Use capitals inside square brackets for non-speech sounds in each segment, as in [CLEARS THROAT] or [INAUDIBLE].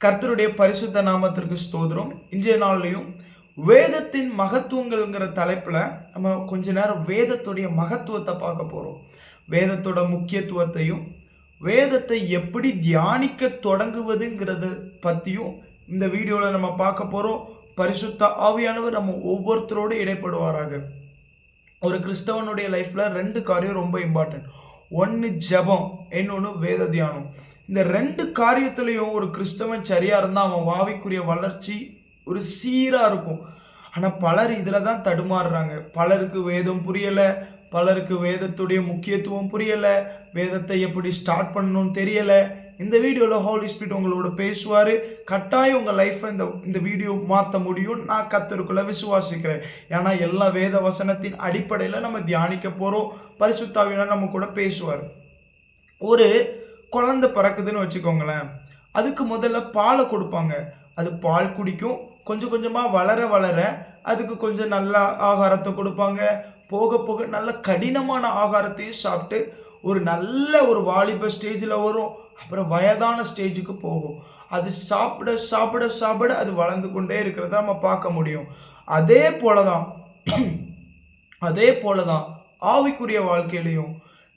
கர்த்தருடைய பரிசுத்த நாமத்திற்கு ஸ்தோதிரம் இன்றைய நாள்லையும் வேதத்தின் மகத்துவங்கள்ங்கிற தலைப்பில் நம்ம கொஞ்ச நேரம் வேதத்துடைய மகத்துவத்தை பார்க்க போகிறோம் வேதத்தோட முக்கியத்துவத்தையும் வேதத்தை எப்படி தியானிக்க தொடங்குவதுங்கிறத பற்றியும் இந்த வீடியோவில் நம்ம பார்க்க போகிறோம் பரிசுத்த ஆவியானவர் நம்ம ஒவ்வொருத்தரோடு இடைப்படுவாராக. ஒரு கிறிஸ்தவனுடைய லைஃப்பில் ரெண்டு காரியம் ரொம்ப இம்பார்ட்டன்ட் ஒன்று ஜெபம் இன்னொன்று வேத தியானம். இந்த ரெண்டு காரியத்துலேயும் ஒரு கிறிஸ்தவன் சரியாக இருந்தால் அவன் வாவிக்குரிய வளர்ச்சி ஒரு சீராக இருக்கும். ஆனால் பலர் இதில் தான் தடுமாறுறாங்க. பலருக்கு வேதம் புரியலை பலருக்கு வேதத்துடைய முக்கியத்துவம் புரியலை வேதத்தை எப்படி ஸ்டார்ட் பண்ணணும்னு தெரியலை இந்த வீடியோவில் ஹோலி ஸ்பீட் உங்களோட பேசுவார். கட்டாயம் உங்கள் லைஃப்பை இந்த இந்த வீடியோ மாற்ற முடியும் நான் கத்தருக்குள்ளே விசுவாசிக்கிறேன். ஏன்னா எல்லா வேத வசனத்தின் அடிப்படையில் நம்ம தியானிக்க போகிறோம் பரிசுத்தாவினர் நம்ம கூட பேசுவார். ஒரு குழந்தை பிறக்குதுன்னு வச்சுக்கோங்களேன். அதுக்கு முதல்ல பாலை கொடுப்பாங்க. அது பால் குடிக்கும். கொஞ்சம் கொஞ்சமாக வளர வளர அதுக்கு கொஞ்சம் நல்ல ஆகாரத்தை கொடுப்பாங்க. போக போக நல்ல கடினமான ஆகாரத்தையும் சாப்பிட்டு ஒரு நல்ல ஒரு வாலிப ஸ்டேஜில் வரும். அப்புறம் வயதான ஸ்டேஜுக்கு போகும். அது சாப்பிட சாப்பிட சாப்பிட அது வளர்ந்து கொண்டே இருக்கிறத நம்ம பார்க்க முடியும். அதே போல தான் அதே போல தான் ஆவிக்குரிய வாழ்க்கையிலையும்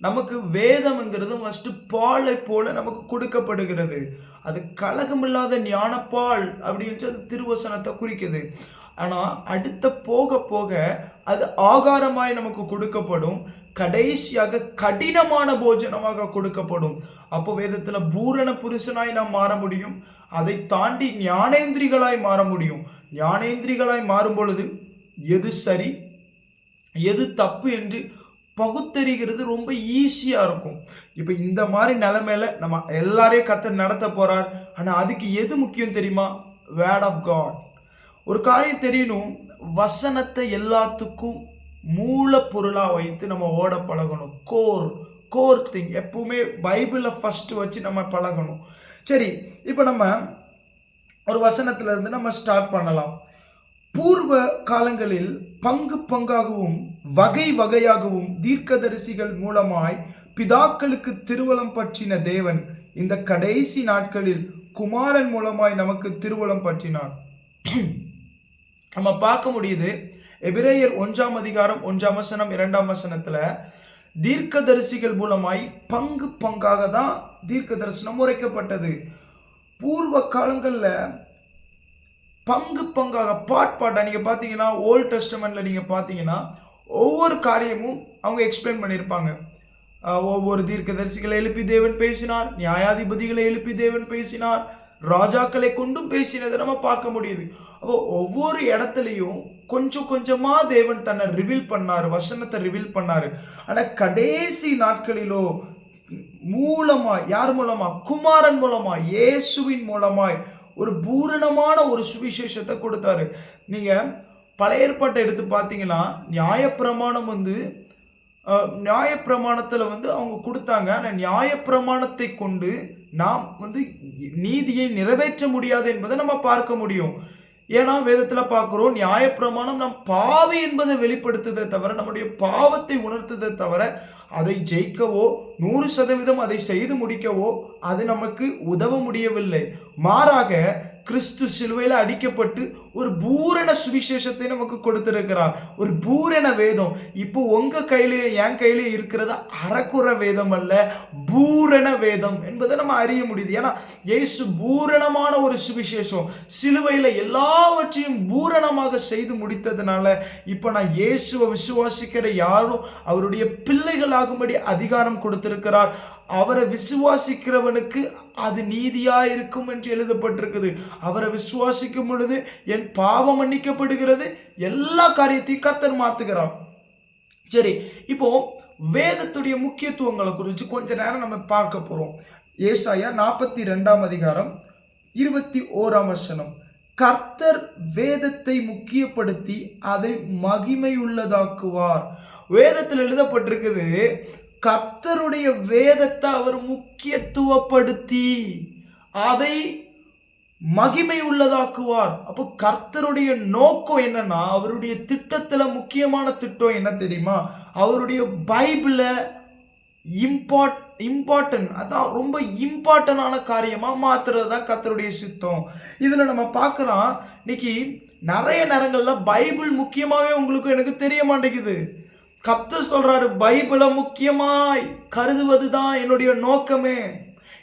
நமக்கு வேதம்ங்கிறது ஃபஸ்ட்டு பாலை போல நமக்கு கொடுக்கப்படுகிறது. அது கலகமில்லாத ஞானப்பால் அப்படின்ட்டு அது திருவசனத்தை குறிக்குது. ஆனால் அடுத்த போக போக அது ஆகாரமாய் நமக்கு கொடுக்கப்படும். கடைசியாக கடினமான போஜனமாக கொடுக்கப்படும். அப்போ வேதத்தில் பூரண புருஷனாய் நாம் மாற முடியும். அதை தாண்டி ஞானேந்திரிகளாய் மாற முடியும். ஞானேந்திரிகளாய் மாறும் பொழுது எது சரி எது தப்பு என்று பகுத்தறிகிறது ரொம்ப ஈஸியாக இருக்கும். இப்போ இந்த மாதிரி நிலைமையில நம்ம எல்லாரையும் கத்த நடத்த போகிறார் ஆனால் அதுக்கு எது முக்கியம் தெரியுமா? வேர்ட் ஆஃப் காட் ஒரு காரியம் தெரியணும். வசனத்தை எல்லாத்துக்கும் மூலப்பொருளாக வைத்து நம்ம ஓட பழகணும். கோர் கோர் திங் எப்பவுமே பைபிளை ஃபஸ்ட்டு வச்சு நம்ம பழகணும். சரி இப்போ நம்ம ஒரு வசனத்துல இருந்து நம்ம ஸ்டார்ட் பண்ணலாம். பூர்வ காலங்களில் பங்கு பங்காகவும் வகை வகையாகவும் தீர்க்கதரிசிகள் மூலமாய் பிதாக்களுக்கு திருவலம் பற்றின தேவன் இந்த கடைசி நாட்களில் குமாரன் மூலமாய் நமக்கு திருவலம் பற்றினார். நம்ம பார்க்க முடியுது எபிரேயர் ஒன்றாம் அதிகாரம் ஒன்றாம் வசனம் இரண்டாம் வசனத்துல தீர்க்கதரிசிகள் மூலமாய் பங்கு பங்காக தான் தீர்க்க தரிசனம் உரைக்கப்பட்டது பூர்வ காலங்களில் பங்கு பங்காக பாட் பாட்டாக நீங்கள் பார்த்தீங்கன்னா ஓல்ட் டெஸ்டமெண்ட்டில் நீங்கள் பார்த்தீங்கன்னா ஒவ்வொரு காரியமும் அவங்க எக்ஸ்பிளைன் பண்ணியிருப்பாங்க ஒவ்வொரு தீர்க்கதரிசிகளை எழுப்பி தேவன் பேசினார் நியாயாதிபதிகளை எழுப்பி தேவன் பேசினார் ராஜாக்களை கொண்டும் பேசினதை நம்ம பார்க்க முடியுது. அப்போ ஒவ்வொரு இடத்துலையும் கொஞ்சம் கொஞ்சமா தேவன் தன்னை ரிவீல் பண்ணார் வசனத்தை ரிவீல் பண்ணாரு. ஆனால் கடைசி நாட்களிலோ மூலமாக யார் மூலமா? குமாரன் மூலமா இயேசுவின் மூலமாய் ஒரு பூரணமான ஒரு சுவிசேஷத்தை கொடுத்தாரு. நீங்கள் பழைய ஏற்பாட்டை எடுத்து பார்த்தீங்கன்னா நியாயப்பிரமாணம் வந்து நியாயப்பிரமாணத்தில் வந்து அவங்க கொடுத்தாங்க. ஆனால் நியாயப்பிரமாணத்தை கொண்டு நாம் வந்து நீதியை நிறைவேற்ற முடியாது என்பதை நம்ம பார்க்க முடியும். ஏன்னா வேதத்தில் பார்க்குறோம் நியாயப்பிரமாணம் நம் பாவி என்பதை வெளிப்படுத்துதே தவிர நம்முடைய பாவத்தை உணர்த்துதே தவிர அதை ஜெயிக்கவோ நூறு சதவீதம் அதை செய்து முடிக்கவோ அது நமக்கு உதவ முடியவில்லை. மாறாக கிறிஸ்து சிலுவையில் அடிக்கப்பட்டு ஒரு பூரண சுவிசேஷத்தை நமக்கு கொடுத்திருக்கிறார். ஒரு பூரண வேதம். இப்போ உங்க கையிலேயே என் கையிலேயே இருக்கிறது அறக்குற வேதம் அல்ல பூரண வேதம் என்பதை நம்ம அறிய முடியுது. ஏன்னா இயேசு பூரணமான ஒரு சுவிசேஷம். சிலுவையில் எல்லாவற்றையும் பூரணமாக செய்து முடித்ததுனால இப்போ நான் இயேசுவை விசுவாசிக்கிற யாரும் அவருடைய பிள்ளைகளாகும்படி அதிகாரம் கொடுத்திருக்கிறார். அவரை விசுவாசிக்கிறவனுக்கு அது நீதியா இருக்கும் என்று எழுதப்பட்டிருக்குது. அவரை விசுவாசிக்கும் பொழுது என் பாவம் மன்னிக்கப்படுகிறது. எல்லா காரியத்தையும் கர்த்தர் மாத்துகிறார். சரி இப்போ வேதத்துடைய முக்கியத்துவங்களை குறித்து கொஞ்ச நேரம் நம்ம பார்க்க போறோம். ஏசாயா நாற்பத்தி ரெண்டாம் அதிகாரம் இருபத்தி ஓராம் வசனம். கர்த்தர் வேதத்தை முக்கியப்படுத்தி அதை மகிமையுள்ளதாக்குவார். வேதத்தில் எழுதப்பட்டிருக்குது கர்த்தருடைய வேதத்தை அவர் முக்கியத்துவப்படுத்தி அதை மகிமை உள்ளதாக்குவார் அப்போ கர்த்தருடைய நோக்கம் என்னன்னா அவருடைய திட்டத்தில் முக்கியமான திட்டம் என்ன தெரியுமா? அவருடைய பைபிளை இம்பார்ட் இம்பார்ட்டன்ட் அதான் ரொம்ப இம்பார்ட்டண்டான காரியமாக மாற்றுறது தான் கத்தருடைய சித்தம். இதில் நம்ம பார்க்கலாம் இன்னைக்கு நிறைய நேரங்களில் பைபிள் முக்கியமாகவே உங்களுக்கு எனக்கு தெரிய மாட்டேங்குது. கத்து சொல்றாரு பைபிளை முக்கியமாய் கருதுவது தான் என்னுடைய நோக்கமே.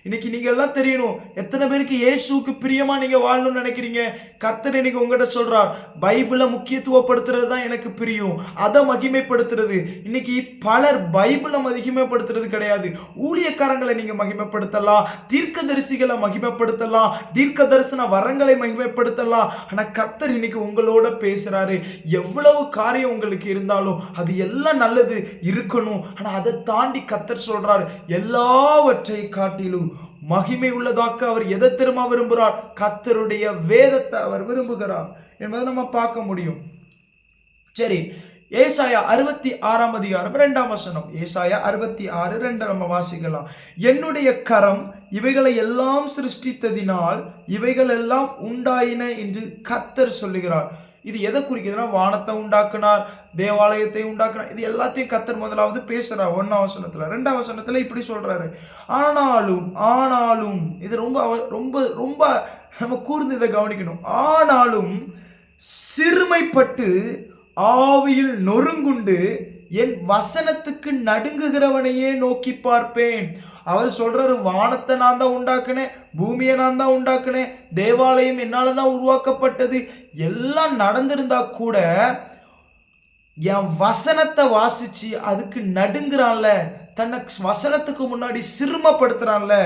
இன்னைக்கு நீங்க எல்லாம் தெரியணும். எத்தனை பேருக்கு இயேசுக்கு பிரியமா நீங்க வாழணும்னு நினைக்கிறீங்க? கத்தர் இன்னைக்கு உங்ககிட்ட சொல்றார் பைபிளை முக்கியத்துவப்படுத்துறது தான் எனக்கு பிரியும். அதை மகிமைப்படுத்துறது. இன்னைக்கு பலர் பைபிளை மகிமைப்படுத்துறது கிடையாது. ஊழியக்காரங்களை நீங்க மகிமைப்படுத்தலாம் தீர்க்க தரிசிகளை மகிமைப்படுத்தலாம் தீர்க்க தரிசன வரங்களை மகிமைப்படுத்தலாம். ஆனா கர்த்தர் இன்னைக்கு உங்களோட பேசுறாரு. எவ்வளவு காரியம் உங்களுக்கு இருந்தாலும் அது எல்லாம் நல்லது இருக்கணும். ஆனா அதை தாண்டி கத்தர் சொல்றாரு எல்லாவற்றை காட்டிலும் மகிமை உள்ளதாக்க அவர் எதை திரும்ப விரும்புகிறார்? கத்தருடைய வேதத்தை அவர் விரும்புகிறார் என்பதை நம்ம பார்க்க முடியும். சரி ஏசாயா அறுபத்தி ஆறாம் அதிகாரம் ரெண்டாம் வசனம். ஏசாயா அறுபத்தி ஆறு ரெண்டு நம்ம வாசிக்கலாம். என்னுடைய கரம் இவைகளை எல்லாம் சிருஷ்டித்ததினால் இவைகள் எல்லாம் உண்டாயின என்று கத்தர் சொல்லுகிறார். இது எதை குறிக்குதுன்னா வானத்தை உண்டாக்குனார் தேவாலயத்தை உண்டாக்குனார். இது எல்லாத்தையும் கத்தர் முதலாவது பேசுறார் ஒன்னாம் வசனத்துல. ரெண்டாம் வசனத்துல இப்படி சொல்றாரு. ஆனாலும் ஆனாலும் இது ரொம்ப அவ- ரொம்ப ரொம்ப நம்ம கூர்ந்து இதை கவனிக்கணும். ஆனாலும் சிறுமைப்பட்டு ஆவியில் நொறுங்குண்டு என் வசனத்துக்கு நடுங்குகிறவனையே நோக்கி பார்ப்பேன். அவர் சொல்றாரு வானத்தை நான் தான் உண்டாக்குனேன் பூமியை நான் தான் உண்டாக்குனேன் தேவாலயம் என்னால தான் உருவாக்கப்பட்டது. எல்லாம் நடந்திருந்தா கூட என் வசனத்தை வாசிச்சு அதுக்கு நடுங்குறான்ல. தன்னை வசனத்துக்கு முன்னாடி சிறுமப்படுத்துறான்ல.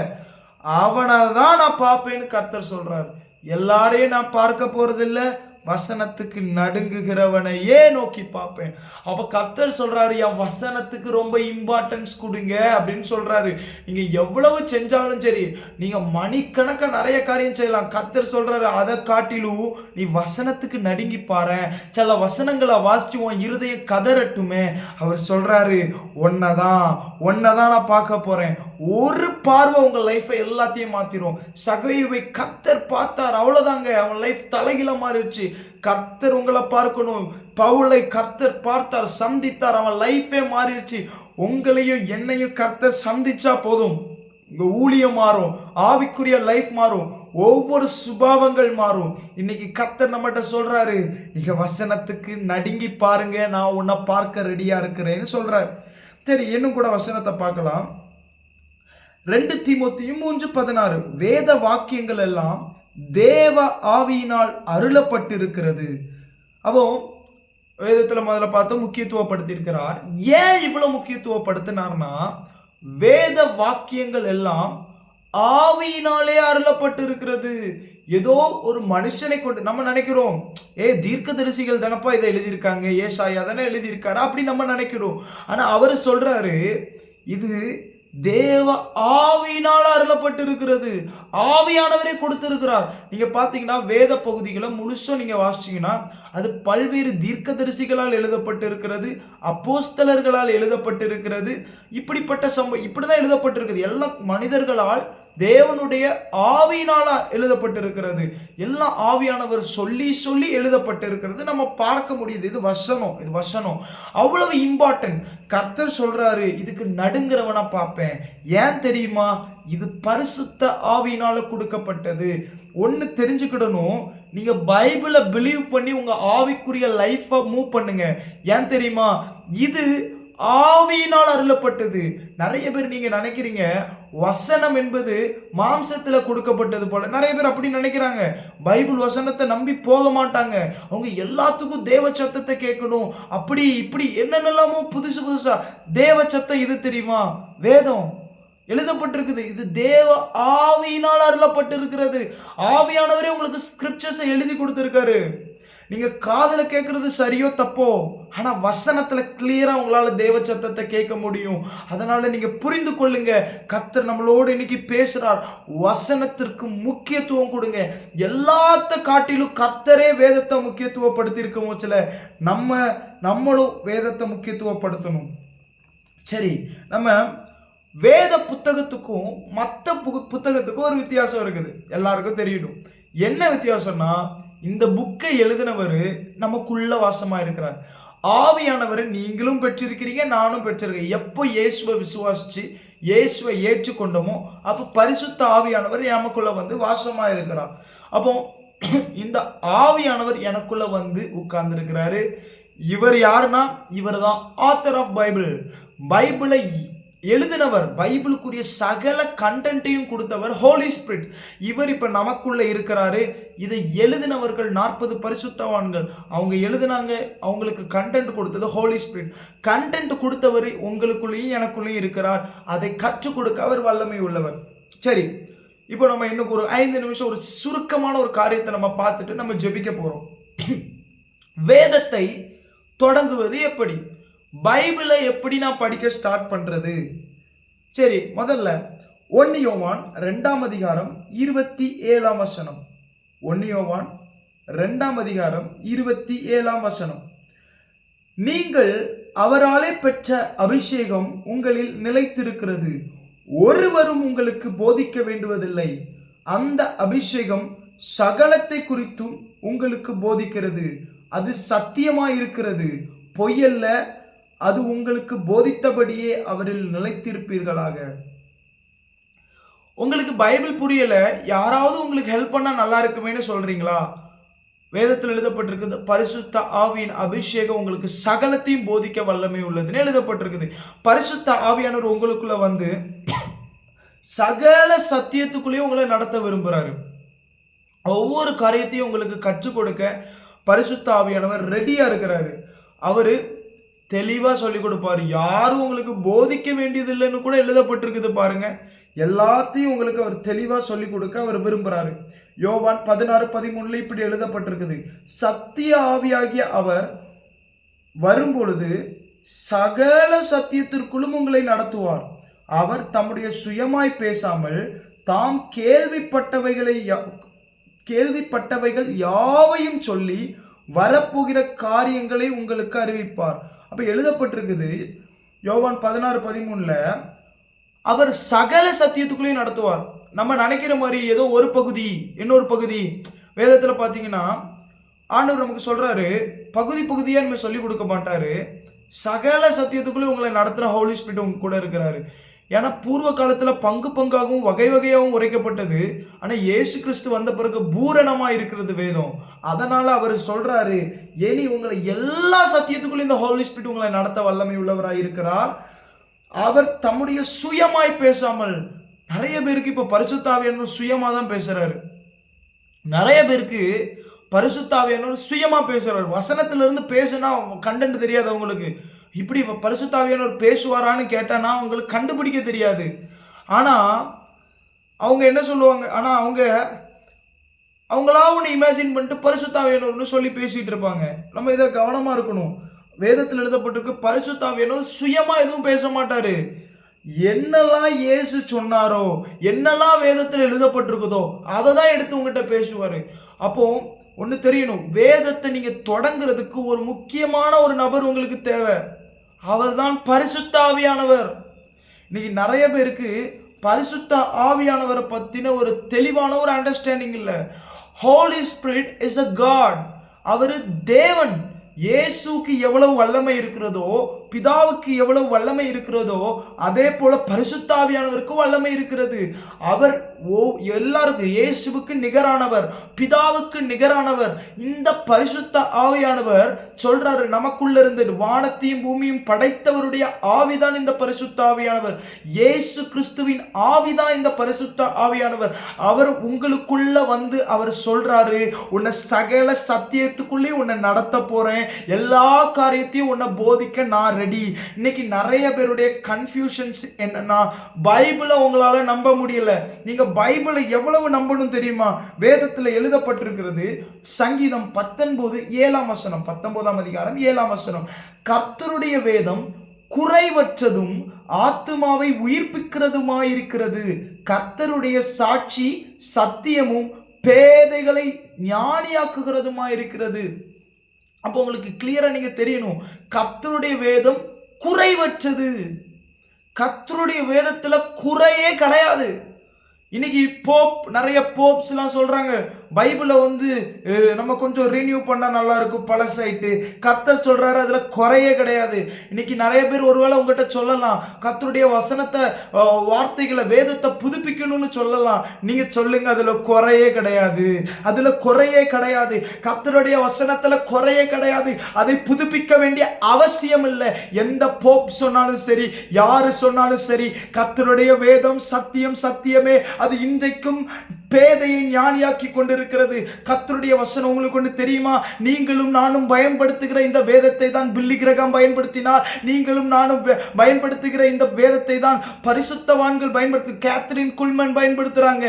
அவனை தான் நான் பார்ப்பேன்னு கர்த்தர் சொல்றாரு. எல்லாரையும் நான் பார்க்க போறதில்லை. வசனத்துக்கு நடுங்குகிறவனையே நோக்கி பார்ப்பேன்? அப்போ கத்தர் சொல்கிறாரு என் வசனத்துக்கு ரொம்ப இம்பார்ட்டன்ஸ் கொடுங்க அப்படின்னு சொல்கிறாரு நீங்கள் எவ்வளவு செஞ்சாலும் சரி நீங்கள் மணிக்கணக்க நிறைய காரியம் செய்யலாம். கர்த்தர் சொல்கிறாரு அதை காட்டிலும் நீ வசனத்துக்கு நடுங்கி பாரு. சில வசனங்களை வாசிச்சு உன் இருதயம் கதறட்டுமே. அவர் சொல்கிறாரு ஒன்றை தான் ஒன்றை ஒன்னதான் நான் பார்க்க போகிறேன் ஒரு பார்வை உங்கள் லைஃபை எல்லாத்தையும் மாற்றிடும் சகைவை கத்தர் பார்த்தார். அவ்வளோதாங்க அவன் லைஃப் தலைகில மாறிடுச்சு. கர்த்தர் உங்களை பார்க்கணும். பவுளை கர்த்தர் பார்த்தார் சந்தித்தார். அவன் லைஃபே மாறிடுச்சு. உங்களையும் என்னையும் கர்த்தர் சந்திச்சா போதும். உங்கள் ஊழியம் மாறும். ஆவிக்குரிய லைஃப் மாறும். ஒவ்வொரு சுபாவங்கள் மாறும். இன்னைக்கு கத்தர் நம்மகிட்ட சொல்கிறாரு நீங்கள் வசனத்துக்கு நடுங்கி பாருங்க. நான் உன்னை பார்க்க ரெடியாக இருக்கிறேன்னு சொல்கிறார் சரி இன்னும் கூட வசனத்தை பார்க்கலாம். ரெண்டு தீமோத்தியும் மூன்று பதினாறு வேத வாக்கியங்கள் எல்லாம் தேவ ஆவியினால் அருளப்பட்டிருக்கிறது. அப்போ வேதத்தில் முதல்ல பார்த்து முக்கியத்துவப்படுத்தியிருக்கிறார். ஏன் இவ்வளவு முக்கியத்துவப்படுத்தினார்னா வேத வாக்கியங்கள் எல்லாம் ஆவியினாலே அருளப்பட்டு இருக்கிறது ஏதோ ஒரு மனுஷனை கொண்டு நம்ம நினைக்கிறோம் ஏ தீர்க்க தரிசிகள் தானப்பா இதை எழுதியிருக்காங்க ஏசாயா தானே எழுதியிருக்காரு? அப்படி நம்ம நினைக்கிறோம். ஆனா அவர் சொல்றாரு இது தேவ ஆவியினால் அருளப்பட்டு இருக்கிறது ஆவியானவரே கொடுத்திருக்கிறார். நீங்க பாத்தீங்கன்னா வேத பகுதிகளை முழுசும் நீங்க வாசிச்சீங்கன்னா அது பல்வேறு தீர்க்கதரிசிகளால் எழுதப்பட்டிருக்கிறது அப்போஸ்தலர்களால் எழுதப்பட்டு இருக்கிறது இப்படிப்பட்ட சம்பவம் இப்படிதான் எழுதப்பட்டிருக்குது. எல்லா மனிதர்களால் தேவனுடைய ஆவியினால எழுதப்பட்டிருக்கிறது. எல்லாம் ஆவியானவர் சொல்லி சொல்லி எழுதப்பட்டிருக்கிறது. நம்ம பார்க்க முடியுது இது வசனம் இது வசனம். அவ்வளவு இம்பார்ட்டன்ட் கர்த்தர் சொல்றாரு இதுக்கு நடுங்கிறவனா பார்ப்பேன். ஏன் தெரியுமா? இது பரிசுத்த ஆவியினால கொடுக்கப்பட்டது. ஒன்று தெரிஞ்சுக்கிடணும் நீங்க பைபிளை பிலீவ் பண்ணி உங்க ஆவிக்குரிய லைஃபை மூவ் பண்ணுங்க. ஏன் தெரியுமா? இது ஆவியினால் அருளப்பட்டது. நிறைய பேர் நீங்க நினைக்கிறீங்க வசனம் என்பது மாம்சத்தில் கொடுக்கப்பட்டது போல. நிறைய பேர் அப்படி நினைக்கிறாங்க. பைபிள் வசனத்தை நம்பி போக மாட்டாங்க. அவங்க எல்லாத்துக்கும் தேவ சத்தத்தை கேட்கணும். அப்படி இப்படி என்னென்னலாமோ புதுசு புதுசா. தேவ சத்தம் இது தெரியுமா? வேதம். எழுதப்பட்டிருக்குது. இது தேவ ஆவியினால் அருளப்பட்டிருக்கிறது. ஆவியானவரே உங்களுக்கு ஸ்கிரிப்சர்ஸை எழுதி கொடுத்துருக்காரு. நீங்க காதில் கேட்கறது சரியோ தப்போ? ஆனா வசனத்துல கிளியரா உங்களால தேவ சத்தத்தை கேட்க முடியும். அதனால நீங்க புரிந்து கொள்ளுங்க. கத்தர் நம்மளோடு இன்னைக்கு பேசுறார். வசனத்திற்கு முக்கியத்துவம் கொடுங்க. எல்லாத்த காட்டிலும் கத்தரே வேதத்தை முக்கியத்துவப்படுத்தி இருக்க போச்சுல நம்ம நம்மளும் வேதத்தை முக்கியத்துவப்படுத்தணும். சரி நம்ம வேத புத்தகத்துக்கும் மற்ற புத்தகத்துக்கும் ஒரு வித்தியாசம் இருக்குது. எல்லாருக்கும் தெரியணும் என்ன வித்தியாசம்னா இந்த புக்கை எழுதினவர் நமக்குள்ள வாசமா இருக்கிறார். ஆவியானவரை நீங்களும் பெற்றிருக்கிறீங்க நானும் பெற்றிருக்கேன் எப்போ இயேசுவை விசுவாசிச்சு இயேசுவை ஏற்றுக்கொண்டோமோ அப்போ பரிசுத்த ஆவியானவர் நமக்குள்ள வந்து வாசமா இருக்கிறார். அப்போ இந்த ஆவியானவர் எனக்குள்ள வந்து உட்கார்ந்துருக்கிறாரு. இவர் யாருன்னா? இவர் தான் ஆத்தர் ஆஃப் பைபிள். பைபிளை எழுதினவர் பைபிளுக்குரிய சகல கண்டென்ட்டையும் கொடுத்தவர் ஹோலி ஸ்பிரிட் இவர் இப்போ நமக்குள்ளே இருக்கிறாரு. இதை எழுதினவர்கள் நாற்பது பரிசுத்தவான்கள். அவங்க எழுதினாங்க அவங்களுக்கு கண்டென்ட் கொடுத்தது ஹோலி ஸ்பிரிட் கண்டென்ட் கொடுத்தவர் உங்களுக்குள்ளேயும் எனக்குள்ளேயும் இருக்கிறார். அதை கற்றுக் கொடுக்க அவர் வல்லமை உள்ளவர். சரி இப்போ நம்ம இன்னும் ஒரு ஐந்து நிமிஷம் ஒரு சுருக்கமான ஒரு காரியத்தை நம்ம பார்த்துட்டு நம்ம ஜெபிக்க போகிறோம் [CLEARS THROAT] வேதத்தை தொடங்குவது எப்படி? பைபிளை எப்படி நான் படிக்க ஸ்டார்ட் பண்ணுறது சரி முதல்ல ஒன்னியோவான் ரெண்டாம் அதிகாரம் இருபத்தி ஏழாம் வசனம். ஒன்னியோவான் ரெண்டாம் அதிகாரம் இருபத்தி ஏழாம் வசனம். நீங்கள் அவராலே பெற்ற அபிஷேகம் உங்களில் நிலைத்திருக்கிறது. ஒருவரும் உங்களுக்கு போதிக்க வேண்டுவதில்லை. அந்த அபிஷேகம் சகலத்தை குறித்தும் உங்களுக்கு போதிக்கிறது. அது சத்தியமாயிருக்கிறது. பொய்யல்ல அது உங்களுக்கு போதித்தபடியே அவரில் நிலைத்திருப்பீர்களாக. உங்களுக்கு பைபிள் புரியல யாராவது உங்களுக்கு ஹெல்ப் பண்ணா நல்லா இருக்குமேன்னு சொல்றீங்களா? வேதத்தில் எழுதப்பட்டிருக்குது பரிசுத்த ஆவியின் அபிஷேகம் உங்களுக்கு சகலத்தையும் போதிக்க வல்லமை உள்ளதுன்னு எழுதப்பட்டிருக்குது. பரிசுத்த ஆவியானவர் உங்களுக்குள்ள வந்து சகல சத்தியத்துக்குள்ளேயும் உங்களை நடத்த விரும்புகிறாரு ஒவ்வொரு காரியத்தையும் உங்களுக்கு கற்றுக் கொடுக்க பரிசுத்த ஆவியானவர் ரெடியா இருக்கிறாரு. அவரு தெளிவாக சொல்லி கொடுப்பாரு. யாரும் உங்களுக்கு போதிக்க வேண்டியது இல்லைன்னு கூட எழுதப்பட்டிருக்குது பாருங்க. எல்லாத்தையும் உங்களுக்கு அவர் தெளிவாக சொல்லி கொடுக்க அவர் விரும்புகிறாரு யோவான் பதினாறு பதிமூணுல இப்படி எழுதப்பட்டிருக்குது. சத்திய ஆவியாகிய அவர் வரும்பொழுது சகல சத்தியத்திற்குள்ளும் உங்களை நடத்துவார். அவர் தம்முடைய சுயமாய் பேசாமல் தாம் கேள்விப்பட்டவைகளை யா- கேள்விப்பட்டவைகள் யாவையும் சொல்லி வரப்போகிற காரியங்களை உங்களுக்கு அறிவிப்பார். அப்போ எழுதப்பட்டிருக்குது யோவான் பதினாறு பதிமூணில் அவர் சகல சத்தியத்துக்குள்ளேயும் நடத்துவார். நம்ம நினைக்கிற மாதிரி ஏதோ ஒரு பகுதி இன்னொரு பகுதி. வேதத்தில் பார்த்தீங்கன்னா ஆண்டவர் நமக்கு சொல்கிறாரு பகுதி பகுதியாக நம்ம சொல்லிக் கொடுக்க மாட்டாரு. சகல சத்தியத்துக்குள்ளே உங்களை நடத்துகிற ஹோலி ஸ்பிரிட் உங்க கூட இருக்கிறாரு. ஏன்னா பூர்வ காலத்தில் பங்கு பங்காகவும் வகை வகையாகவும் உரைக்கப்பட்டது. ஆனால் ஏசு கிறிஸ்து வந்த பிறகு பூரணமாக இருக்கிறது வேதம். அதனால் அவர் சொல்கிறாரு ஏனி உங்களை எல்லா சத்தியத்துக்குள்ளேயும் இந்த ஹோலி ஸ்பிரிட் உங்களை நடத்த வல்லமை உள்ளவராக இருக்கிறார். அவர் தம்முடைய சுயமாய் பேசாமல் நிறைய பேருக்கு இப்போ பரிசுத்தாவியன்னு சுயமாக தான் பேசுகிறாரு நிறைய பேருக்கு பரிசுத்தாவியானவர் சுயமாக பேசுகிறார் வசனத்திலிருந்து பேசுனா கண்டென்ட் தெரியாது அவங்களுக்கு. இப்படி பரிசுத்தாவியானவர் பேசுவாரான்னு கேட்டானா அவங்களுக்கு கண்டுபிடிக்க தெரியாது. ஆனால் அவங்க என்ன சொல்லுவாங்க? ஆனால் அவங்க அவங்களா ஒன்று இமேஜின் பண்ணிட்டு பரிசுத்தாவியானவர்னு சொல்லி பேசிகிட்டு இருப்பாங்க. நம்ம இதை கவனமாக இருக்கணும். வேதத்தில் எழுதப்பட்டிருக்கு பரிசுத்தாவியானவர் சுயமாக எதுவும் பேச மாட்டார். என்னெல்லாம் இயேசு சொன்னாரோ என்னெல்லாம் வேதத்தில் எழுதப்பட்டிருக்குதோ அதை தான் எடுத்து உங்ககிட்ட பேசுவார். அப்போ ஒன்று தெரியணும். வேதத்தை நீங்கள் தொடங்குறதுக்கு ஒரு முக்கியமான ஒரு நபர் உங்களுக்கு தேவை. அவர்தான் பரிசுத்த ஆவியானவர். இன்னைக்கு நிறைய பேருக்கு பரிசுத்த ஆவியானவரை பற்றின ஒரு தெளிவான ஒரு அண்டர்ஸ்டாண்டிங் இல்லை. Holy Spirit is a god அவர் தேவன். இயேசுக்கு எவ்வளவு வல்லமை இருக்கிறதோ பிதாவுக்கு எவ்வளவு வல்லமை இருக்கிறதோ அதே போல பரிசுத்தாவியானவருக்கும் வல்லமை இருக்கிறது. அவர் ஓ எல்லாருக்கும் இயேசுவுக்கு நிகரானவர் பிதாவுக்கு நிகரானவர் இந்த பரிசுத்த ஆவியானவர் சொல்றாரு நமக்குள்ள இருந்து வானத்தையும் பூமியும் படைத்தவருடைய ஆவிதான் இந்த பரிசுத்த ஆவியானவர். இயேசு கிறிஸ்துவின் ஆவிதான் இந்த பரிசுத்த ஆவியானவர். அவர் உங்களுக்குள்ள வந்து அவர் சொல்றாரு உன்னை சகல சத்தியத்துக்குள்ளேயும் உன்னை நடத்த போறேன். எல்லா காரியத்தையும் உன்னை போதிக்க நான் ரெடி இன்னைக்கு நிறைய பேருடைய கன்ஃபியூஷன்ஸ் என்னன்னா பைபிளை உங்களால நம்ப முடியல. நீங்க பைபிளை எவ்வளவு நம்பணும் தெரியுமா? வேதத்துல எழுதப்பட்டிருக்கிறது சங்கீதம் பத்தொன்பது ஏழாம் வசனம் பத்தொன்பதாம் அதிகாரம் ஏழாம் வசனம். கர்த்தருடைய வேதம் குறைவற்றதும் ஆத்துமாவை உயிர்ப்பிக்கிறதுமாயிருக்கிறது. கர்த்தருடைய சாட்சி சத்தியமும் பேதைகளை ஞானியாக்குகிறதுமாயிருக்கிறது. அப்போ உங்களுக்கு கிளியரா நீங்க தெரியணும். கர்த்தருடைய வேதம் குறைவற்றது. கர்த்தருடைய வேதத்துல குறையே கிடையாது. இன்னைக்கு போப் நிறைய போப்ஸ்லாம் சொல்றாங்க. பைபிளை வந்து நம்ம கொஞ்சம் ரினியூ பண்ணால் நல்லாயிருக்கும் பழசாயிட்டு. கர்த்தர் சொல்கிறாரு அதில் குறையே கிடையாது. இன்னைக்கு நிறைய பேர் ஒருவேளை உங்ககிட்ட சொல்லலாம் கத்தருடைய வசனத்தை வார்த்தைகளை வேதத்தை புதுப்பிக்கணும்னு சொல்லலாம். நீங்கள் சொல்லுங்க அதில் குறையே கிடையாது. அதில் குறையே கிடையாது. கர்த்தருடைய வசனத்தில் குறையே கிடையாது. அதை புதுப்பிக்க வேண்டிய அவசியம் இல்லை. எந்த போப் சொன்னாலும் சரி யார் சொன்னாலும் சரி கத்தருடைய வேதம் சத்தியம் சத்தியமே. அது இன்றைக்கும் பேதையை ஞானியாக்கி இருக்கிறது. கத்தருடைய வசனம் உங்களுக்கு ஒன்று தெரியுமா? நீங்களும் நானும் பயன்படுத்துகிற இந்த வேதத்தை தான் பில்லி கிரகம் பயன்படுத்தினார். நீங்களும் நானும் பயன்படுத்துகிற இந்த வேதத்தை தான் பரிசுத்தவான்கள் பயன்படுத்து கேத்ரின் குல்மன் பயன்படுத்துறாங்க.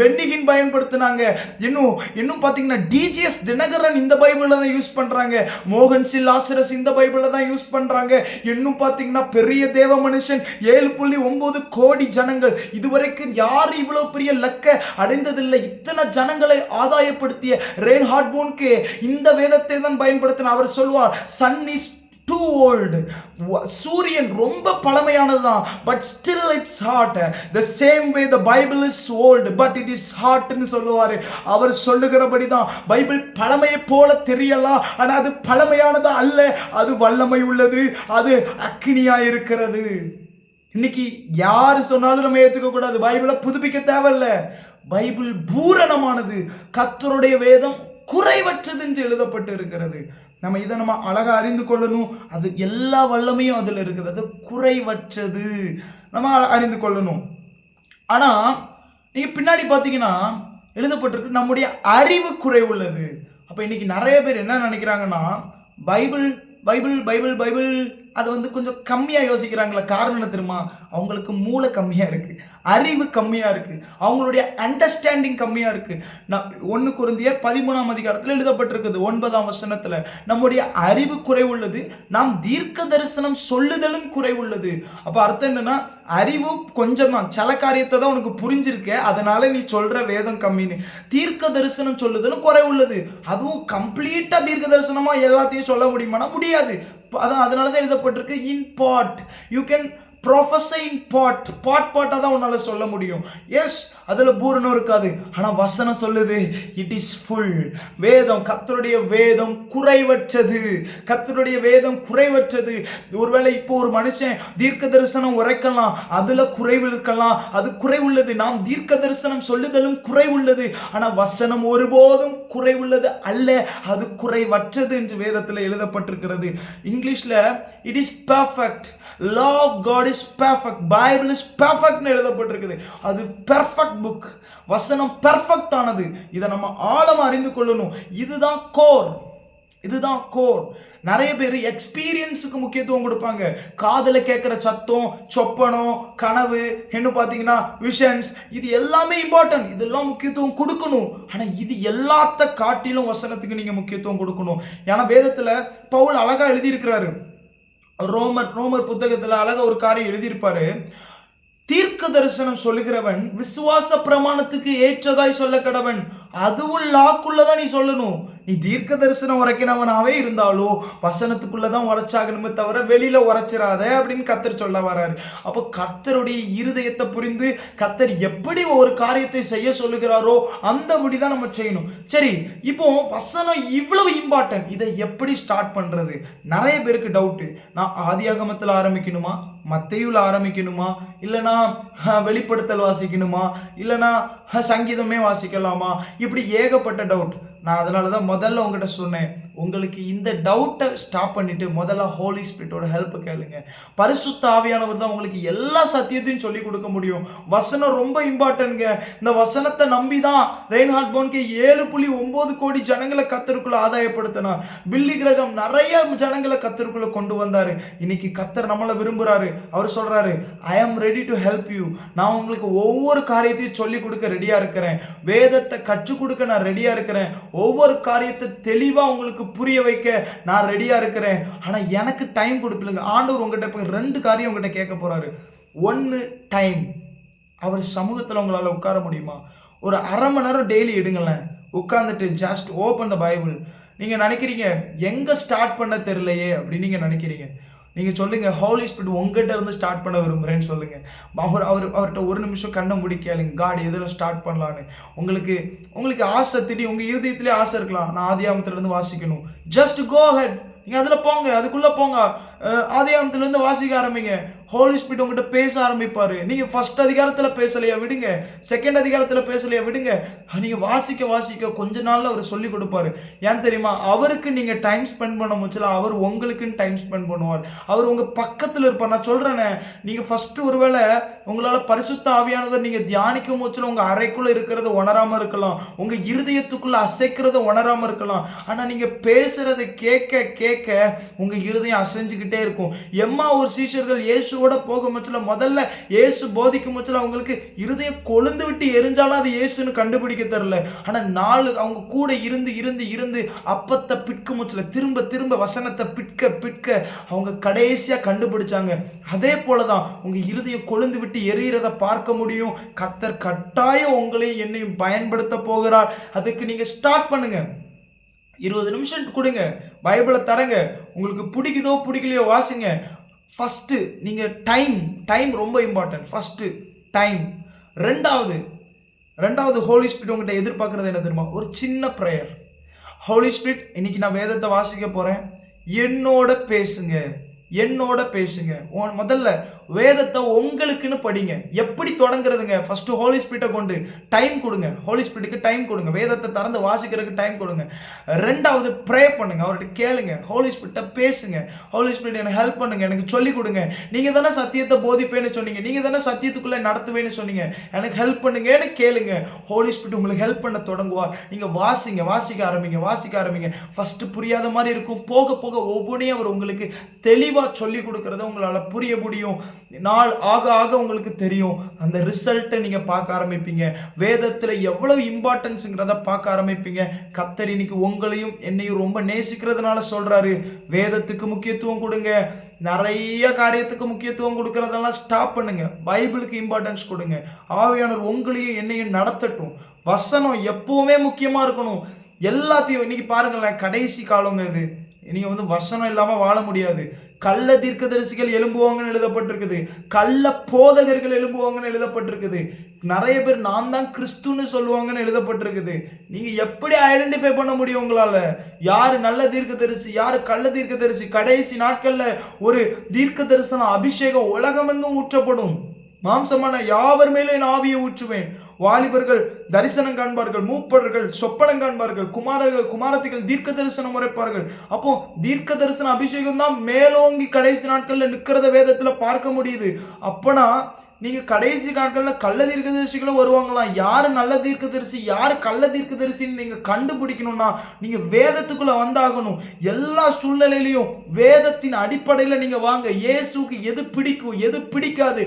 பென்னிகின் பயன்படுத்தினாங்க. இன்னும் இன்னும் பார்த்தீங்கன்னா டிஜிஎஸ் தினகரன் இந்த பைபிளை தான் யூஸ் பண்ணுறாங்க மோகன் சில் ஆசிரஸ் இந்த பைபிளை தான் யூஸ் பண்ணுறாங்க இன்னும் பார்த்தீங்கன்னா பெரிய தேவ மனுஷன் ஏழு புள்ளி ஒன்பது கோடி ஜனங்கள். இதுவரைக்கும் யார் இவ்வளோ பெரிய லக்க அடைந்ததில்லை. இத்தனை ஜனங்களை ஆதாயப்படுத்திய ரெயின் ஹார்ட்போனுக்கு இந்த வேதத்தை தான் பயன்படுத்தின. அவர் சொல்வார் சன் இஸ் டூ ஓல்டு சூரியன் ரொம்ப பழமையானதுதான் but still it's hot the same way the Bible is old but it is ஹாட்னு சொல்லுவார். அவர் சொல்லுகிறபடி தான் பைபிள் பழமையை போல தெரியலாம் ஆனால் அது பழமையானது அல்ல. அது வல்லமை உள்ளது. அது அக்கினியா இருக்கிறது. இன்னைக்கு யார் சொன்னாலும் நம்ம ஏற்றுக்கக்கூடாது கூடாது பைபிளை புதுப்பிக்க தேவையில்லை. பைபிள் பூரணமானது கத்தருடைய வேதம் குறைவற்றது என்று எழுதப்பட்டு இருக்கிறது நம்ம இதை நம்ம அழகாக அறிந்து கொள்ளணும். அது எல்லா வல்லமையும் அதில் இருக்குது. அது குறைவற்றது. நம்ம அறிந்து கொள்ளணும். ஆனால் நீங்கள் பின்னாடி பார்த்தீங்கன்னா எழுதப்பட்டிருக்கு நம்முடைய அறிவு குறைவுள்ளது அப்போ இன்னைக்கு நிறைய பேர் என்ன நினைக்கிறாங்கன்னா பைபிள் பைபிள் பைபிள் பைபிள் அது வந்து கொஞ்சம் கம்மியாக யோசிக்கிறாங்களா காரணம் என்ன தெரியுமா? அவங்களுக்கு மூளை கம்மியாக இருக்குது அறிவு கம்மியாக இருக்குது அவங்களுடைய அண்டர்ஸ்டாண்டிங் கம்மியாக இருக்குது நான் ஒன்று குருந்தியர் பதிமூணாம் அதிகாரத்தில் எழுதப்பட்டிருக்குது ஒன்பதாம் வசனத்தில். நம்முடைய அறிவு குறைவுள்ளது நாம் தீர்க்க தரிசனம் சொல்லுதலும் குறைவுள்ளது. அப்போ அர்த்தம் என்னென்னா அறிவு கொஞ்சம் தான் சில காரியத்தை தான் உனக்கு புரிஞ்சிருக்க அதனால நீ சொல்கிற வேதம் கம்மின்னு. தீர்க்க தரிசனம் சொல்லுதலும் குறைவுள்ளது. அதுவும் கம்ப்ளீட்டாக தீர்க்க தரிசனமாக எல்லாத்தையும் சொல்ல முடியுமானா முடியாது. அதான் அதனால தான் எழுதப்பட்டிருக்கு இன் பாட் யூ கேன் ப்ரொஃபஸை இன் பாட் பாட் பாட்டாக தான் உன்னால் சொல்ல முடியும். எஸ் அதில் பூரணம் இருக்காது. ஆனால் வசனம் சொல்லுது இட் இஸ் ஃபுல் வேதம் கத்தருடைய வேதம் குறைவற்றது. கத்தருடைய வேதம் குறைவற்றது. ஒருவேளை இப்போ ஒரு மனுஷன் தீர்க்க தரிசனம் உரைக்கலாம் அதில் குறைவு இருக்கலாம். அது குறைவுள்ளது. நாம் தீர்க்க தரிசனம் சொல்லுதலும் குறைவுள்ளது. ஆனால் வசனம் ஒருபோதும் குறைவுள்ளது அல்ல. அது குறைவற்றது என்று வேதத்தில் எழுதப்பட்டிருக்கிறது. இங்கிலீஷில் it is perfect law of God is perfect Bible is பெர்ஃபெக்ட்னு எழுதப்பட்டிருக்குது. அது பெர்ஃபெக்ட் புக் வசனம் பெர்ஃபெக்ட் ஆனது. இதை நம்ம ஆழமாக அறிந்து கொள்ளணும். இதுதான் கோர் இதுதான் கோர் நிறைய பேர் எக்ஸ்பீரியன்ஸுக்கு முக்கியத்துவம் கொடுப்பாங்க. காதில் கேட்குற சத்தம் சொப்பனம் கனவு என்ன பார்த்தீங்கன்னா விஷன்ஸ் இது எல்லாமே இம்பார்ட்டன்ட் இதெல்லாம் முக்கியத்துவம் கொடுக்கணும். ஆனால் இது எல்லாத்த காட்டிலும் வசனத்துக்கு நீங்கள் முக்கியத்துவம் கொடுக்கணும். ஏன்னா வேதத்தில் பவுல் அழகா எழுதியிருக்கிறாரு. ரோமர் ரோமர் புத்தகத்தில் அழகாக ஒரு காரியம் எழுதியிருப்பாரு. தீர்க்க தரிசனம் சொல்லுகிறவன் விசுவாச பிரமாணத்துக்கு ஏற்றதாய் சொல்ல கடவன் அதுவும் லாக்குள்ளதான் நீ சொல்லணும். நீ தீர்க்க தரிசனம் உரைக்கிறவனாவே இருந்தாலும் வசனத்துக்குள்ளதான் உரைச்சாகணுமே தவிர வெளியில உரைச்சிடாத அப்படின்னு கத்தர் சொல்ல வராரு. அப்போ கத்தருடைய இருதயத்தை புரிந்து கத்தர் எப்படி ஒரு காரியத்தை செய்ய சொல்லுகிறாரோ அந்தபடி தான் நம்ம செய்யணும். சரி இப்போ வசனம் இவ்வளவு இம்பார்ட்டன்ட் இதை எப்படி ஸ்டார்ட் பண்றது? நிறைய பேருக்கு டவுட்டு நான் ஆதியாகமத்தில் ஆரம்பிக்கணுமா? மத்தையுல ஆரம்பிக்கணுமா? இல்லைனா வெளிப்படுத்தல் வாசிக்கணுமா? இல்லைனா சங்கீதமே வாசிக்கலாமா? இப்படி ஏகப்பட்ட டவுட் நான் அதனால தான் முதல்ல உங்ககிட்ட சொன்னேன். உங்களுக்கு இந்த டவுட்டை ஸ்டாப் பண்ணிவிட்டு முதல்ல ஹோலி ஸ்பிரிட்டோட ஹெல்ப் கேளுங்க. பரிசுத்த ஆவியானவர் தான் உங்களுக்கு எல்லா சத்தியத்தையும் சொல்லி கொடுக்க முடியும். வசனம் ரொம்ப இம்பார்ட்டன்ங்க இந்த வசனத்தை நம்பி தான் ரெயின்ஹார்ட் போன்க்கு ஏழு புள்ளி ஒம்பது கோடி ஜனங்களை கத்தருக்குள்ள ஆதாயப்படுத்தினா பில்லி கிரகம் நிறைய ஜனங்களை கத்தருக்குள்ள கொண்டு வந்தார். இன்னைக்கு கத்தர் நம்மளை விரும்புகிறாரு அவர் சொல்கிறாரு ஐ am ready to help you நான் உங்களுக்கு ஒவ்வொரு காரியத்தையும் சொல்லி கொடுக்க ரெடியாக இருக்கிறேன். வேதத்தை கற்றுக் கொடுக்க நான் ரெடியாக இருக்கிறேன். ஒவ்வொரு காரியத்தை தெளிவாக உங்களுக்கு புரிய வைக்க நான் ரெடியாக இருக்கிறேன். ஆனால் எனக்கு டைம் கொடுப்பில்லைங்க ஆண்டவர் உங்கள்கிட்ட போய் ரெண்டு காரியம் உங்கள்கிட்ட கேட்க போகிறாரு ஒன்று டைம் அவர் சமூகத்தில் உங்களால் உட்கார முடியுமா? ஒரு அரை மணி நேரம் டெய்லி எடுங்களேன். உட்காந்துட்டு ஜஸ்ட் ஓப்பன் த பைபிள் நீங்கள் நினைக்கிறீங்க எங்கே ஸ்டார்ட் பண்ண தெரியலையே அப்படின்னு நீங்கள் நினைக்கிறீங்க. நீங்கள் சொல்லுங்கள் ஹோலி ஸ்பிரிட் உங்ககிட்ட இருந்து ஸ்டார்ட் பண்ண விரும்புறேன்னு சொல்லுங்கள் அவர் அவர் அவர்கிட்ட ஒரு நிமிஷம் கண்ணை முடி காட் எதில் ஸ்டார்ட் பண்ணலான்னு உங்களுக்கு உங்களுக்கு ஆசை திடீர் உங்கள் இருதயத்திலே ஆசை இருக்கலாம். நான் ஆதியாமத்துலேருந்து வாசிக்கணும். ஜஸ்ட் கோ ஹெட் நீங்கள் அதில் போங்க அதுக்குள்ளே போங்க. ஆதியாமத்துலேருந்து வாசிக்க ஆரம்பிங்க. ஹோலி ஸ்பீட் உங்ககிட்ட பேச ஆரம்பிப்பார். நீங்கள் ஃபர்ஸ்ட் அதிகாரத்தில் பேசலையா? விடுங்க. செகண்ட் அதிகாரத்தில் பேசலையா? விடுங்க. நீங்கள் வாசிக்க வாசிக்க கொஞ்ச நாளில் அவர் சொல்லி கொடுப்பாரு. ஏன் தெரியுமா? அவருக்கு நீங்கள் டைம் ஸ்பெண்ட் பண்ண முச்சுல அவர் உங்களுக்குன்னு டைம் ஸ்பெண்ட் பண்ணுவார். அவர் உங்கள் பக்கத்தில் இருப்பார். நான் சொல்கிறேனே நீங்கள் ஃபஸ்ட்டு ஒருவேளை உங்களால் பரிசுத்த ஆவியானவர் நீங்கள் தியானிக்கும் முச்சுல உங்கள் அறைக்குள்ளே இருக்கிறத உணராமல் இருக்கலாம். உங்கள் இருதயத்துக்குள்ளே அசைக்கிறத உணராமல் இருக்கலாம். ஆனால் நீங்கள் பேசுகிறத கேட்க கேட்க உங்கள் இருதயம் அசைஞ்சுக்கிட்டே இருக்கும். எம்மா ஒரு சீஷர்கள் இயேசுவோட போக முச்சுல முதல்ல இயேசு போதிக்கும் முச்சுல அவங்களுக்கு இருதயம் கொழுந்து விட்டு எரிஞ்சாலும் அது இயேசுன்னு கண்டுபிடிக்க தெரில ஆனால் நாலு அவங்க கூட இருந்து இருந்து இருந்து அப்பத்தை பிட்க முச்சுல திரும்ப திரும்ப வசனத்தை பிட்க பிட்க அவங்க கடைசியாக கண்டுபிடிச்சாங்க. அதே போல தான் உங்கள் இருதயம் கொழுந்து விட்டு எரியிறத பார்க்க முடியும். கத்தர் கட்டாயம் உங்களையும் என்னையும் பயன்படுத்த போகிறார். அதுக்கு நீங்கள் ஸ்டார்ட் பண்ணுங்க. இருபது நிமிஷம் கொடுங்க. பைபிளை தரங்க. உங்களுக்கு பிடிக்குதோ பிடிக்கலையோ வாசிங்க. ஃபஸ்ட்டு நீங்கள் டைம் டைம் ரொம்ப இம்பார்ட்டன்ட் ஃபஸ்ட்டு டைம் ரெண்டாவது ரெண்டாவது ஹோலி ஸ்பிரிட் உங்கள்கிட்ட எதிர்பார்க்குறது என்ன தெரியுமா? ஒரு சின்ன ப்ரேயர் ஹோலி ஸ்பிரிட் இன்னைக்கு நான் வேதத்தை வாசிக்க போகிறேன் என்னோட பேசுங்க. என்னோட பேசுங்க. உன் முதல்ல வேதத்தை உங்களுக்குன்னு படிங்க. எப்படி தொடங்குறதுங்க? ஃபர்ஸ்ட் ஹோலி ஸ்பிரிட்டை கொண்டு டைம் கொடுங்க. ஹோலி ஸ்பிரிட்டுக்கு டைம் கொடுங்க. வேதத்தை திறந்து வாசிக்கிறதுக்கு டைம் கொடுங்க. ரெண்டாவது ப்ரே பண்ணுங்க. அவர்கிட்ட கேளுங்க. ஹோலி ஸ்பிரிட்டை பேசுங்க. ஹோலி ஸ்பிரிட் எனக்கு ஹெல்ப் பண்ணுங்க. எனக்கு சொல்லி கொடுங்க. நீங்க தானே சத்தியத்தை போதிப்பேன்னு சொன்னீங்க. நீங்க தானே சத்தியத்துக்குள்ள நடத்துவேன்னு சொன்னீங்க. எனக்கு ஹெல்ப் பண்ணுங்கன்னு கேளுங்க. ஹோலி ஸ்பிரிட் உங்களுக்கு ஹெல்ப் பண்ண தொடங்குவார். நீங்க வாசிங்க. வாசிக்க ஆரம்பிங்க. வாசிக்க ஆரம்பிங்க. ஃபர்ஸ்ட் புரியாத மாதிரி இருக்கும். போக போக ஒவ்வொன்றையும் அவர் உங்களுக்கு தெளிவாக சொல்லி கொடுக்கறத உங்களால் புரிய முடியும். நாள் ஆக ஆக உங்களுக்கு தெரியும். அந்த ரிசல்ட்டை நீங்க பார்க்க ஆரம்பிப்பீங்க. வேதத்துல எவ்வளவு இம்பார்ட்டன்ஸுங்கிறத பார்க்க ஆரம்பிப்பீங்க. கத்தர் இன்னைக்கு உங்களையும் என்னையும் ரொம்ப நேசிக்கிறதுனால சொல்றாரு. வேதத்துக்கு முக்கியத்துவம் கொடுங்க. நிறைய காரியத்துக்கு முக்கியத்துவம் கொடுக்கறதெல்லாம் ஸ்டாப் பண்ணுங்க. பைபிளுக்கு இம்பார்ட்டன்ஸ் கொடுங்க. ஆவியானவர் உங்களையும் என்னையும் நடத்தட்டும். வசனம் எப்பவுமே முக்கியமா இருக்கணும். எல்லாத்தையும் இன்னைக்கு பாருங்களேன் கடைசி காலங்க இது. நீங்கள் வந்து வசனம் இல்லாமல் வாழ முடியாது. கள்ள தீர்க்கதரிசிகள் எழும்புவாங்கன்னு எழுதப்பட்டிருக்குது. கள்ள போதகர்கள் எழும்புவாங்கன்னு எழுதப்பட்டிருக்குது. நிறைய பேர் நான் தான் கிறிஸ்துன்னு சொல்லுவாங்கன்னு எழுதப்பட்டிருக்குது. நீங்கள் எப்படி ஐடென்டிஃபை பண்ண முடியும் உங்களால்? யார் நல்ல தீர்க்கதரிசி யார் கள்ள தீர்க்கதரிசி? கடைசி நாட்களில் ஒரு தீர்க்க தரிசன அபிஷேகம் உலகமெங்கும் ஊற்றப்படும். மாம்சமான யாவர் மேலே என் ஆவியை ஊற்றுவேன்? வாலிபர்கள் தரிசனம் காண்பார்கள் மூப்பர்கள் சொப்பனம் காண்பார்கள் குமாரர்கள் குமாரத்திகள் தீர்க்க தரிசனம் உரைப்பார்கள். அப்போ தீர்க்க தரிசன அபிஷேகம் தான் மேலோங்கி கடைசி நாட்கள்ல நிக்கிறத வேதத்துல பார்க்க முடியுது. அப்பனா நீங்க கடைசி நாட்கள்ல கள்ள தீர்க்க தரிசிகளும் வருவாங்களாம் யாரு நல்ல தீர்க்க தரிசி யாரு கள்ள தீர்க்க தரிசின்னு நீங்க கண்டுபிடிக்கணும்னா நீங்க வேதத்துக்குள்ள வந்தாகணும். எல்லா சூழ்நிலையிலையும் வேதத்தின் அடிப்படையில நீங்க வாங்க. இயேசுக்கு எது பிடிக்கும் எது பிடிக்காது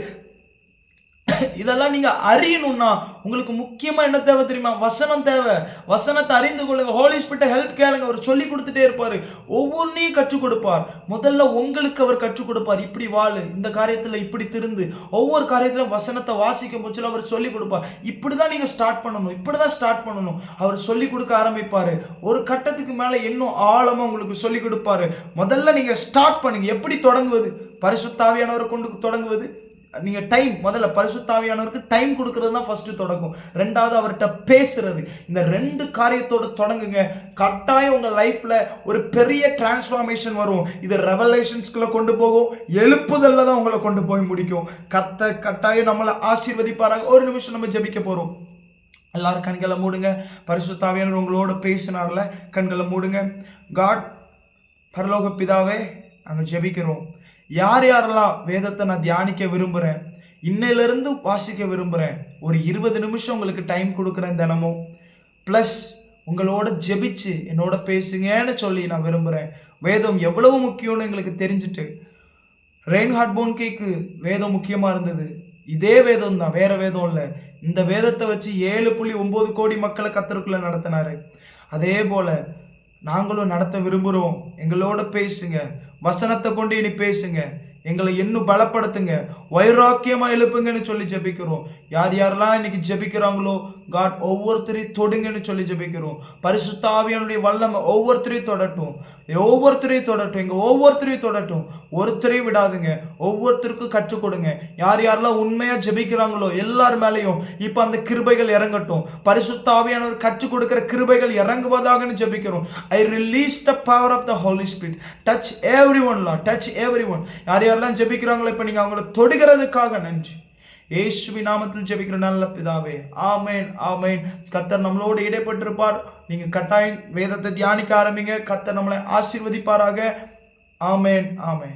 இதெல்லாம் நீங்க அறியணும்னா உங்களுக்கு முக்கியமா என்ன தேவை தெரியுமா? வசனம் தேவை. வசனத்தை அறிந்து கொள்ளுங்க. ஹோலி ஸ்பிரிட்ட ஹெல்ப் கேளுங்க. அவர் சொல்லி கொடுத்துட்டே இருப்பாரு. ஒவ்வொன்றையும் கற்றுக் கொடுப்பார். முதல்ல உங்களுக்கு அவர் கற்றுக் கொடுப்பார். இப்படி வாழு. இந்த காரியத்துல இப்படி திருந்து. ஒவ்வொரு காரியத்திலும் வசனத்தை வாசிக்கும் போச்சு அவர் சொல்லி கொடுப்பார். இப்படிதான் நீங்க ஸ்டார்ட் பண்ணணும். இப்படிதான் ஸ்டார்ட் பண்ணணும். அவர் சொல்லி கொடுக்க ஆரம்பிப்பாரு. ஒரு கட்டத்துக்கு மேல இன்னும் ஆழமா உங்களுக்கு சொல்லி கொடுப்பாரு. முதல்ல நீங்க ஸ்டார்ட் பண்ணுங்க. எப்படி தொடங்குவது? பரிசுத்தாவியானவரை கொண்டு தொடங்குவது? நீங்கள் டைம் முதல்ல பரிசுத்தாவியானவருக்கு டைம் கொடுக்கறது தான் ஃபஸ்ட்டு தொடங்கும் ரெண்டாவது அவர்கிட்ட பேசுறது. இந்த ரெண்டு காரியத்தோடு தொடங்குங்க. கட்டாயம் உங்கள் லைஃப்பில் ஒரு பெரிய டிரான்ஸ்ஃபார்மேஷன் வரும். இது ரெவலேஷன்ஸ்குள்ளே கொண்டு போகும். எழுப்புதலில் தான் உங்களை கொண்டு போய் முடிக்கும். கத்த கட்டாயம் நம்மளை ஆசீர்வதிப்பாராக. ஒரு நிமிஷம் நம்ம ஜெபிக்க போகிறோம் எல்லாரும் கண்களை மூடுங்க. பரிசுத்தாவியானவர் உங்களோட பேசினார்ல கண்களை மூடுங்க. காட் பரலோக பிதாவே நாங்கள் ஜெபிக்கிறோம். யார் யாரெல்லாம் வேதத்தை நான் தியானிக்க விரும்புகிறேன் இன்னையிலேருந்து வாசிக்க விரும்புகிறேன் ஒரு இருபது நிமிஷம் உங்களுக்கு டைம் கொடுக்குறேன் தினமும். ப்ளஸ் உங்களோட ஜெபிச்சு என்னோட பேசுங்கன்னு சொல்லி நான் விரும்புகிறேன் வேதம் எவ்வளவு முக்கியம்னு எங்களுக்கு தெரிஞ்சுட்டு ரெயின்ஹார்ட் போன்கேக்கு வேதம் முக்கியமாக இருந்தது. இதே வேதம் தான் வேற வேதம் இல்லை. இந்த வேதத்தை வச்சு ஏழு புள்ளி ஒம்பது கோடி மக்களை கத்தருக்குள்ள நடத்தினாரு. அதே போல நாங்களும் நடத்த விரும்புகிறோம் எங்களோட பேசுங்க. வசனத்தை கொண்டு இனி பேசுங்க. எங்களை இன்னும் பலப்படுத்துங்க. வைராக்கியமாக எழுப்புங்கன்னு சொல்லி ஜெபிக்கிறோம். யார் யாரெல்லாம் இன்னைக்கு ஜெபிக்கிறாங்களோ காட் ஒவ்வொருத்தரையும் தொடுங்கன்னு சொல்லி ஜெபிக்கிறோம். பரிசுத்தாவியனுடைய வல்லமை ஒவ்வொருத்தரையும் தொடட்டும். ஒவ்வொருத்தரையும் தொடட்டும். இங்கே ஒவ்வொருத்தரையும் தொடட்டும். ஒருத்தரையும் விடாதுங்க. ஒவ்வொருத்தருக்கும் கற்றுக் கொடுங்க. யார் யாரெல்லாம் உண்மையாக ஜெபிக்கிறாங்களோ எல்லார் மேலேயும் இப்போ அந்த கிருபைகள் இறங்கட்டும். பரிசுத்தாவியானவர் கற்றுக் கொடுக்குற கிருபைகள் இறங்குவதாகன்னு ஜெபிக்கிறோம். I release the power of the Holy Spirit touch every ஒன்லாம் touch every one யார் யாரெல்லாம் ஜெபிக்கிறாங்களோ இப்போ நீங்கள் அவங்கள தொடுகிறதுக்காக நன்றி. இயேசுவி நாமத்தில் ஜெபிக்கிற நல்ல பிதாவே ஆமேன் ஆமேன். கத்தர் நம்மளோடு இடைப்பட்டிருப்பார். நீங்கள் கட்டாயம் வேதத்தை தியானிக்க ஆரம்பிங்க. கத்தர் நம்மளை ஆசீர்வதிப்பாராக. ஆமேன் ஆமேன்.